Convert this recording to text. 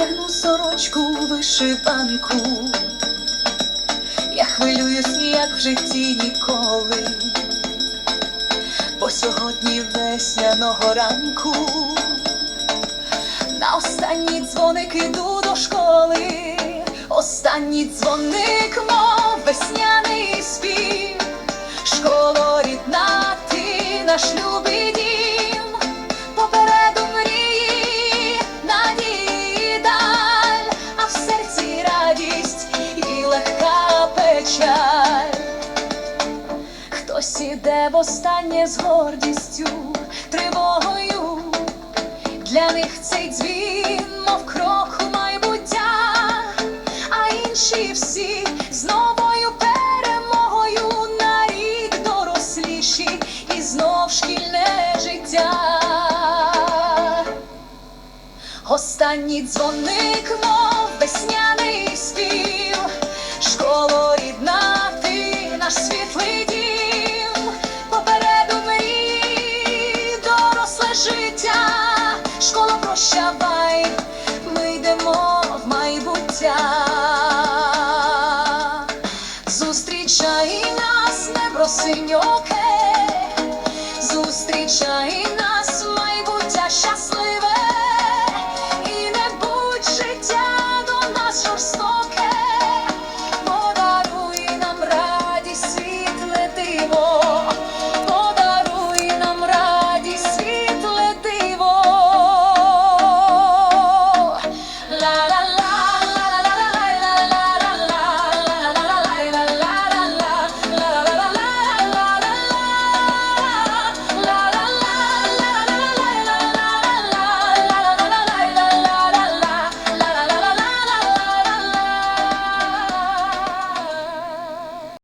одягну сорочку вишиванку. Я хвилююсь, як в житті ніколи, бо сьогодні весняного ранку. На останній дзвоник іду до школи, останній дзвоник, мов весняний спів. Школо рідна, ти наш любий печаль. Хтось іде востаннє з гордістю, тривогою. Для них цей дзвін, мов крок у майбуття, а інші всі з новою перемогою на рік доросліші і знов шкільне життя. Останній дзвоник, мов весняний наш світлий дім, попереду мрії, доросле життя, школа прощавай, ми йдемо в майбуття, зустрічай нас, небросиньоке.